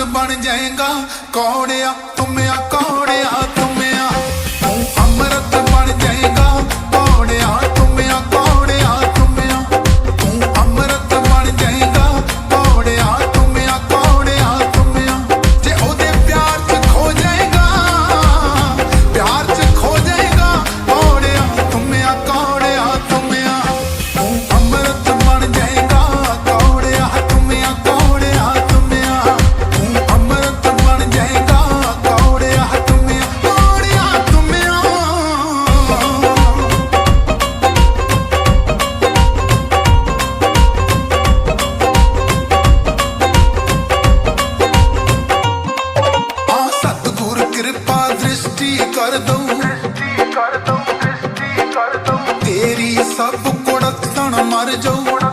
ਬਣ ਜਾਏਗਾ। ਕੌੜਿਆ ਤੁਮਿਆ ਕੌੜਿਆ ਤੇਰੀ ਸਭ ਕੋੜਸਣ ਮਰ ਜਾਉ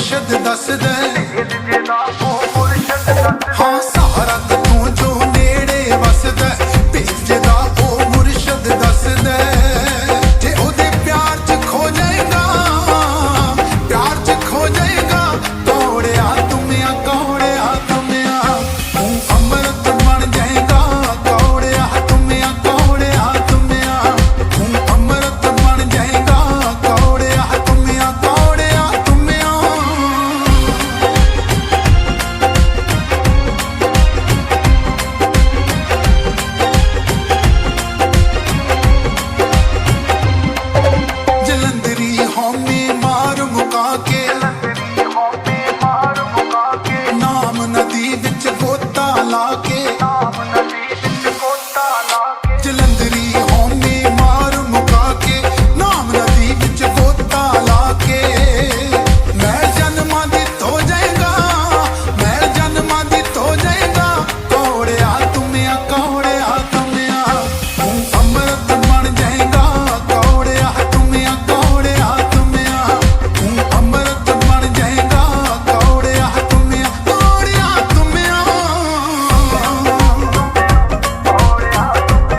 ਅਰਸ਼ਦ ਦੱਸਦਾ